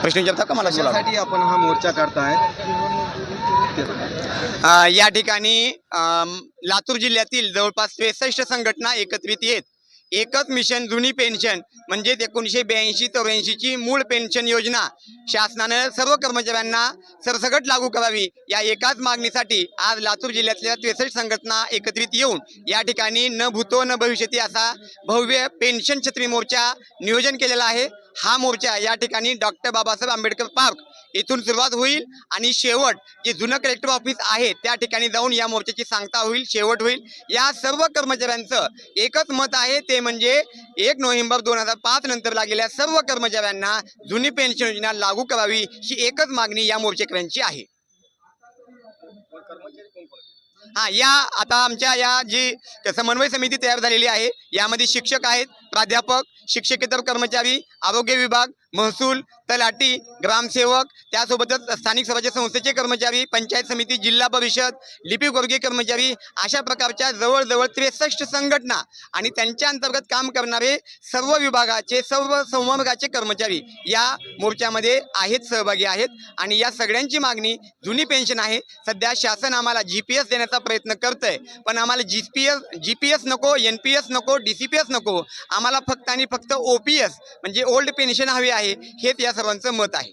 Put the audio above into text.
प्रश्न विचारता का मला बोला कशासाठी आपण हा मोर्चा काढताय. अ, या ठिकाणी अम, लातूर जिल्ह्यातील जवळपास त्रेसष्ट संघटना एकत्रित येत. एकच मिशन जुनी पेन्शन म्हणजे एकोणीसशे ब्याऐंशी चौऱ्याऐंशीची मूळ पेन्शन योजना. शासनानं सर्व कर्मचाऱ्यांना सरसकट लागू करावी या एकाच मागणीसाठी आज लातूर जिल्ह्यातल्या त्रेसष्ट संघटना एकत्रित येऊन या ठिकाणी न भूतो न भविष्यती असा भव्य पेन्शन छत्री मोर्चा नियोजन केलेला आहे. हा मोर्चा या ठिकाणी डॉक्टर बाबासाहेब आंबेडकर पार्क इथून सुरुवात होईल आणि शेवट जे जुनं कलेक्टर ऑफिस आहे त्या ठिकाणी जाऊन या मोर्चाची सांगता होईल शेवट होईल. या सर्व कर्मचाऱ्यांचं एकच मत आहे ते म्हणजे एक नोव्हेंबर दोन हजार पाच नंतर लागलेल्या सर्व कर्मचाऱ्यांना जुनी पेन्शन योजना लागू करावी ही एकच मागणी या मोर्चेकऱ्यांची आहे. हा या आता आमच्या या जी समन्वय समिती तयार झालेली आहे यामध्ये शिक्षक आहेत प्राध्यापक शिक्षकेतर कर्मचारी आरोग्य विभाग महसूल तलाठी ग्रामसेवक त्यासोबतच स्थानिक स्वराज्य संस्थेचे कर्मचारी पंचायत समिती जिल्हा परिषद लिपिकवर्गीय कर्मचारी अशा प्रकारच्या जवळजवळ त्रेसष्ट संघटना आणि त्यांच्या अंतर्गत काम करणारे सर्व विभागाचे सर्व संवर्गाचे कर्मचारी या मोर्चामध्ये आहेत सहभागी आहेत. आणि या सगळ्यांची मागणी जुनी पेन्शन आहे. सध्या शासन आम्हाला जी पी एस देण्याचा प्रयत्न करतंय. पण आम्हाला G P S G P S नको एन पी एस नको डी सी पी एस नको. आम्हाला फक्त आणि फक्त ओ पी एस म्हणजे ओल्ड पेन्शन हवी आहे हेच या सर्वांचं मत आहे.